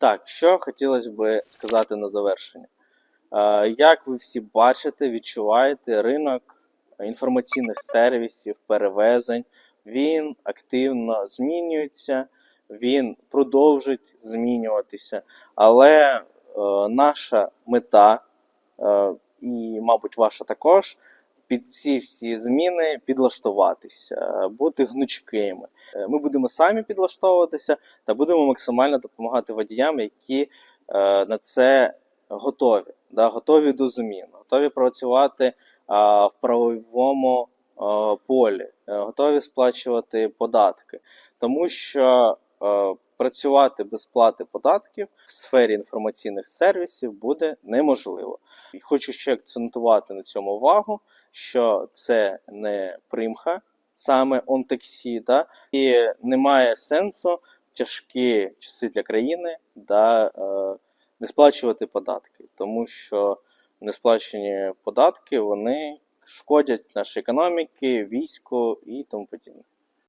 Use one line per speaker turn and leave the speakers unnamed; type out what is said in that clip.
Так, що хотілося б сказати на завершення. Е, Як ви всі бачите, відчуваєте, ринок інформаційних сервісів, перевезень, він активно змінюється, він продовжить змінюватися. Але е, наша мета, е, і, мабуть, ваша також, під ці всі зміни підлаштуватися, е, бути гнучкими. Е, Ми будемо самі підлаштовуватися та будемо максимально допомагати водіям, які е, на це готові, да, готові до змін, готові працювати в правовому полі, готові сплачувати податки, тому що працювати без плати податків в сфері інформаційних сервісів буде неможливо. І хочу ще акцентувати на цьому увагу, що це не примха, саме онтексі, да, і немає сенсу в тяжкі часи для країни да, е, не сплачувати податки, тому що несплачені податки вони шкодять нашій економіці, війську і тому подібне.